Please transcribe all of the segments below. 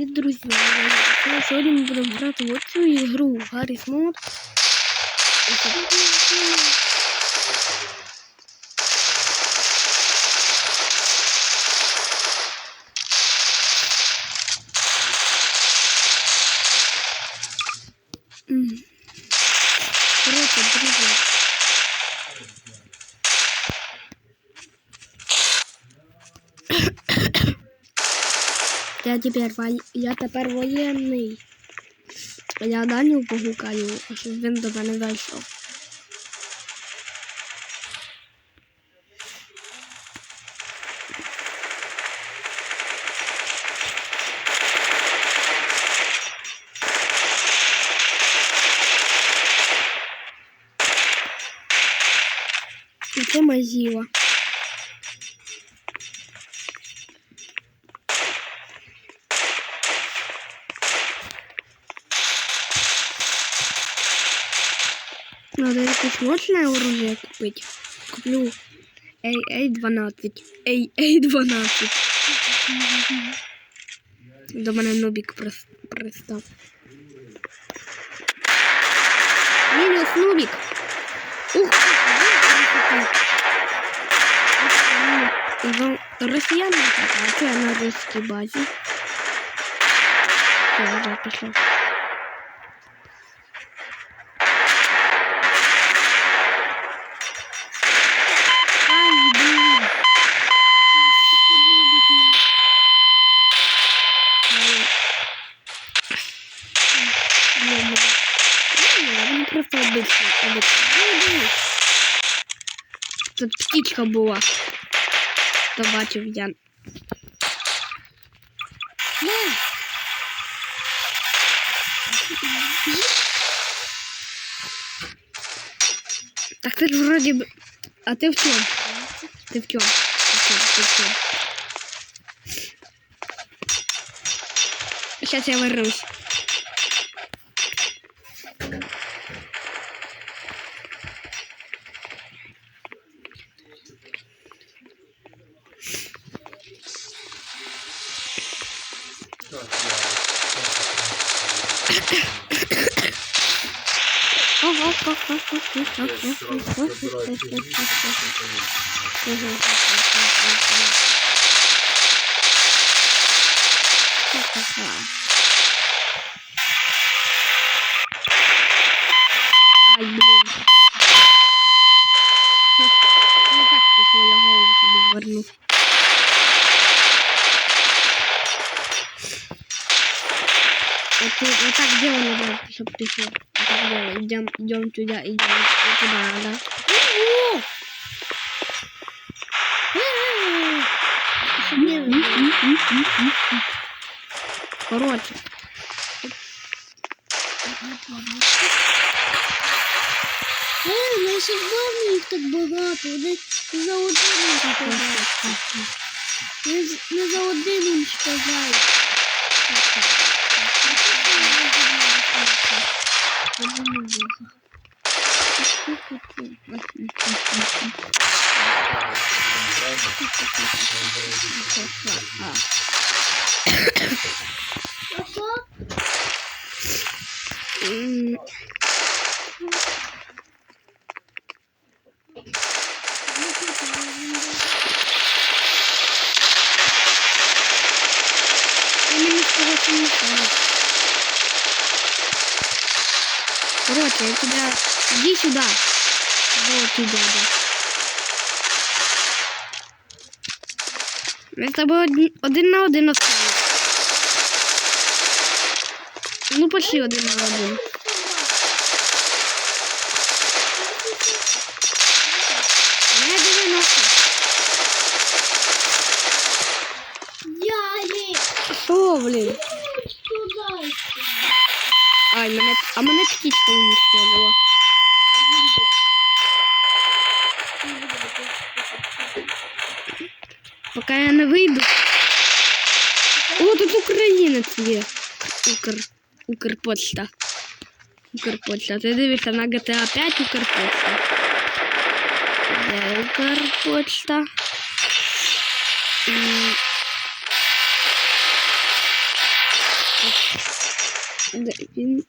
Від друзів. Ну, Сьогодні ми будемо грати в цю ігру Гарріс Мод. Короче, друзі. Я тепер, вой- я тепер воєнний. Я Даню погукаю, щоб він до мене зайшов. Це мазіла. Надо якесь мощное оружие купить. Куплю AA-12. AA-12. До мене прос- пристав. Мінус нубік. Ух, росіяни, а це на русській базі. Я вже пішов. Ай, блін. Ні, ні. Ні, Він просто обичний. обичний. Ай, блін. Тут була. Бачив я. Так ти ж вроді б. А ти в чому? Ти в чому? Ти в чому? Сейчас я вернусь. Ай, блин. Не я голову собі верну. Вот, вот так делаем, надо, чтобы пішло. Вот так делаем. Идем, идем туда, идем туда, да. Ого! Короче. Е, наші главні їх так багато. Вони за один сказали. Не, з- не за один їм сказали. А що? М, Я мені не я тебя... Иди сюда. Вот тебя, дядя. Ми з тобою один, один на один остались. Ну, почти один на один. Мене, а мене птичка уничтожила. Поки я не вийду. О, тут українець є. Укр. Укрпочта. Укрпочта. Ти дивишся на GTA 5 Укрпочта. Де Укрпочта? М, він?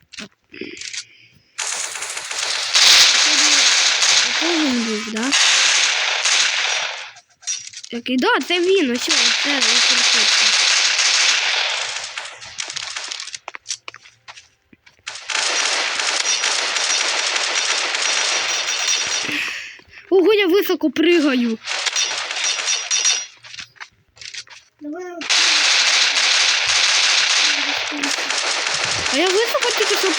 Це він був, да? Який, да, це він, ось, це використовується. Ого, я високо пригаю. А я високо тільки що.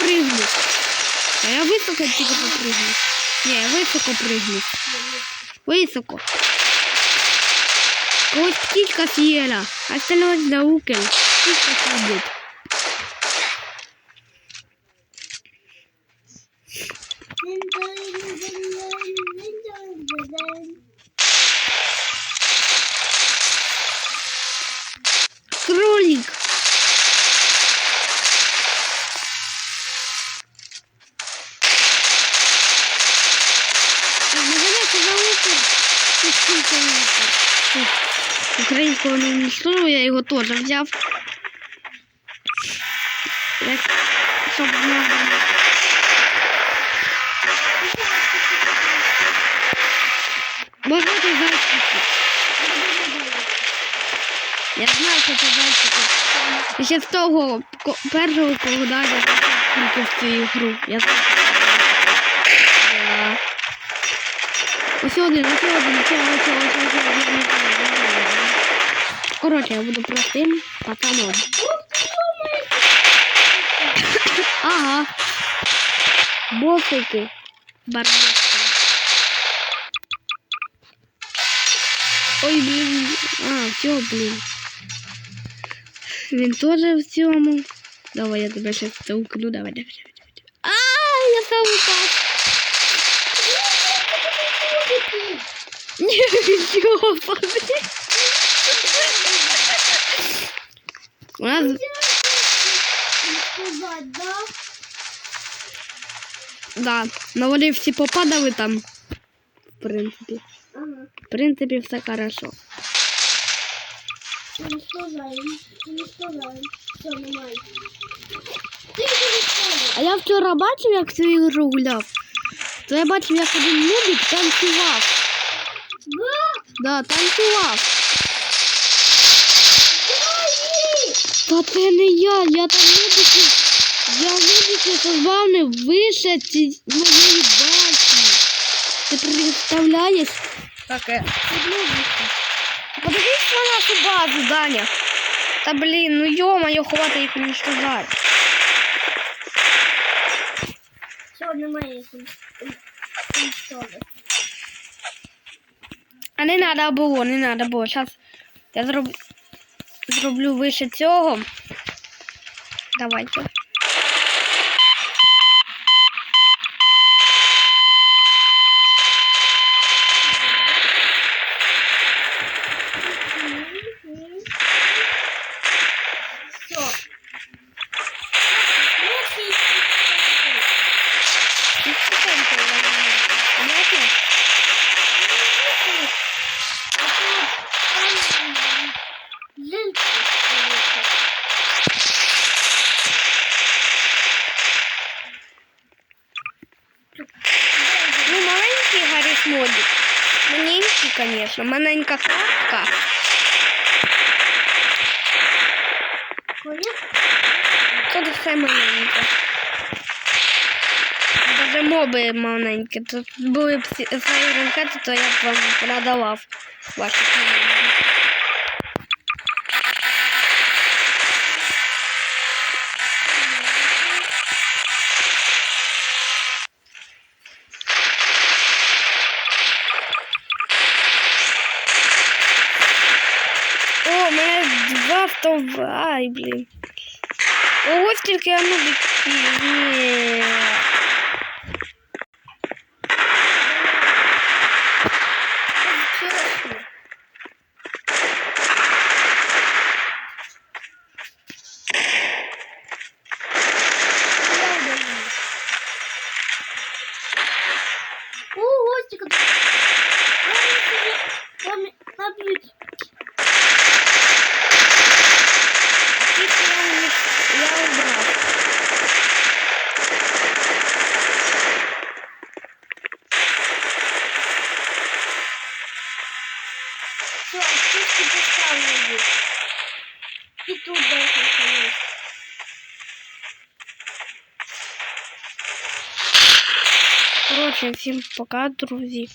А я високо тільки що. Ні, я високо пригну. Високо. Ось птичка съела. Остальное за укель. Птичка сидит. Кролик. Нагадайте за укель. Тут скільки укель. Тут. Українського не уничтожив, я його теж взяв. Як, щоб не Можна ти зайчики? Я знаю, що це зайчики. Ще з того першого погода я тільки в цю ігру. Я знаю, що це зайчики. Да. Ось один, ось один, ось один, ось один, ось один, я не знаю, я не знаю. Коротше, я буду простим пацаном. Ага. Босики. Барбоски. Ой, блін. А, все, блін. Він теж в цьому. Давай я тебе ще стукну. Давай, давай, давай. давай. А, я сам упав. У нас да? Но вони всі попадали там. В принципі. Ага. В принципі, все хорошо. Все. А я вчора бачив, як цю ігру гуляв. То я бачив, як один нубік танцював. Да? Да, танцював. Та це не я, я там нубіків. Я з вами вище ці моєї башні. Ти представляєш? Таке. Подивись на нашу базу, Даня. Та блін, ну йо-моє, хватить їх уничтожати. Все, нормально. Уничтожил. А не треба було, не треба було. Зараз я зроб... зроблю вище цього. Давайте. Все. Понятно? Ну, маленький Гарріс Модік. Конечно. Маленька картка. Тут все маленьке. Даже моби маленькі. Тут були б ракети, то я б вам продавав ваші команди. Два стовба. Ай, блін. Ось тільки я Ні. Всім пока, друзі.